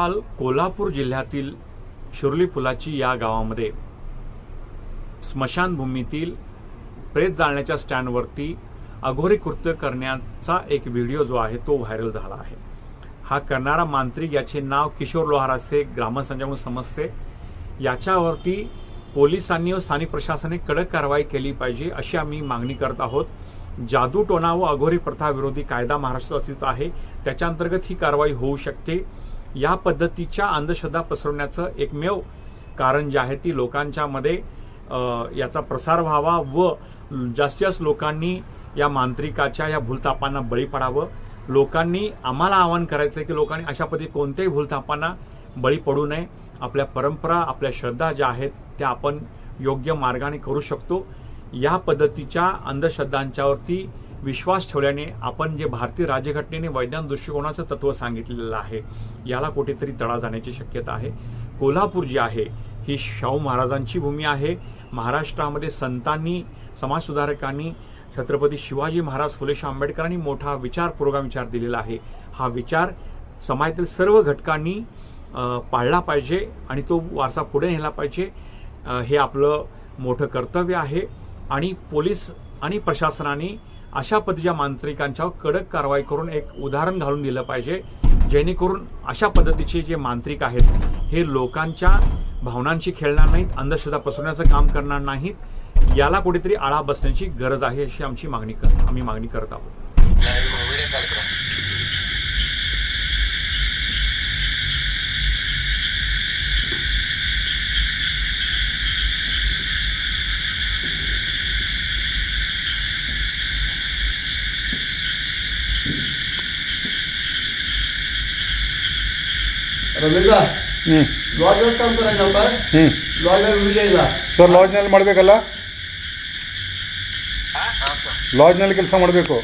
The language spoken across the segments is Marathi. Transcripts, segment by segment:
काल कोल्हापूर जिल्ह्यातील शिरोली पुलाची या गावामध्ये स्मशानभूमीतील प्रेत जाळण्याच्या स्टँडवरती अघोरी कृत्य करण्याचा एक व्हिडिओ जो आहे तो व्हायरल झाला आहे. हा करणारा मांत्रिक याचे नाव किशोर लोहार असे ग्रामसंचालक समजते याच्यावरती पोलिसांनी व स्थानिक प्रशासनाने कडक कारवाई केली पाहिजे अशी आम्ही मागणी करत आहोत. जादूटोना व अघोरी प्रथा विरोधी कायदा महाराष्ट्रात अस्तित्व आहे. त्याच्या अंतर्गत ही कारवाई होऊ शकते. या पद्धतीच्या अंधश्रद्धा पसरवण्याचं एकमेव कारण जे आहे ती लोकांच्या मध्ये याचा प्रसार व्हावा व जास्तीत जास्त लोकांनी या मांत्रिकाच्या या भूलतापांना बळी पडावं. लोकांनी आम्हाला आवाहन करायचं आहे की लोकांनी अशा पद्धती कोणत्याही भूलतापांना बळी पडू नये. आपल्या परंपरा आपल्या श्रद्धा ज्या आहेत त्या आपण योग्य मार्गाने करू शकतो. या पद्धतीच्या अंधश्रद्धांच्यावरती विश्वास ठेवल्याने आपण जे भारतीय राज्यघटनेने वैज्ञानिक दृष्टिकोनाचं तत्व सांगितलेलं आहे याला कुठेतरी तडा जाण्याची शक्यता आहे. कोल्हापूर जी आहे ही शाहू महाराजांची भूमी आहे. महाराष्ट्रामध्ये संतांनी समाजसुधारकांनी छत्रपती शिवाजी महाराज फुले शाह आंबेडकरांनी मोठा विचार पुरोगामी विचार दिलेला आहे. हा विचार समाजातील सर्व घटकांनी पाळला पाहिजे आणि तो वारसा पुढे नेला पाहिजे. हे आपलं मोठं कर्तव्य आहे. आणि पोलीस आणि प्रशासनाने अशा पद्धतीच्या मांत्रिकांच्यावर कडक कारवाई करून एक उदाहरण घालून दिलं पाहिजे. जेणेकरून अशा पद्धतीचे जे मांत्रिक आहेत हे लोकांच्या भावनांशी खेळणार नाहीत अंधश्रद्धा पसरवण्याचं काम करणार नाहीत. याला कुठेतरी आळा बसण्याची गरज आहे अशी आमची मागणी कर आम्ही मागणी करत आहोत. ರಮೇಶ ಹ್ಞೂ ಲಾಡ್ಜ್ काम करायचं होता ಹ್ಞೂ ಲಾಡ್ಜ್ ವಿಡಿಯೋ ಇಲ್ಲ ಸರ್ ಲಾಡ್ಜ್ನಲ್ಲಿ ಮಾಡಬೇಕಲ್ಲ ಹಾಂ ಸರ್ ಲಾಡ್ಜ್ನಲ್ಲಿ ಕೆಲಸ ಮಾಡಬೇಕು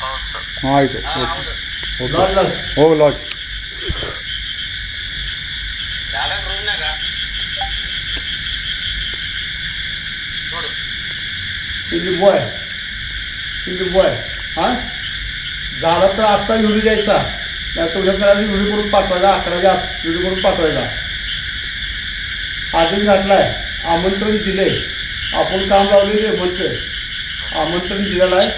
ಹೌದು ಸರ್ ಹಾಂ ಆಯಿತು ಹಾಂ ಓಕೆ ಹೌದು ಓಕೆ ಲಾಡ್ಜ್ ಹೋಗು ಲಾಡ್ಜ್ ಯಾವ್ಯಾವ ರೂಮ್ನಾಗ ನೋಡು पिंडी बॉय पिंडी बॉय हा झाला तर आत्ता व्हिडिओ द्यायचा नाही तर व्हिडिओ करून पाठवायचा अकराच्या आत व्हिडिओ करून पाठवायचा. आदेश घातलाय आमंत्रण दिले. आपण काम लावले म्हणते आमंत्रण दिलेलं आहे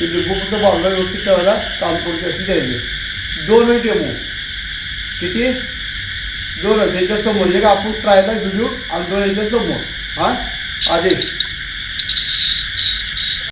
ते लिंबूपुरत बांधला व्यवस्थित ठेवायला काम करून त्याची द्यायचे. दोन डेमो. किती? दोन. ह्याच्या समोर का आपण ट्रायला व्हिडिओ आणि दोन ह्याच्या समोर हां? आदेश.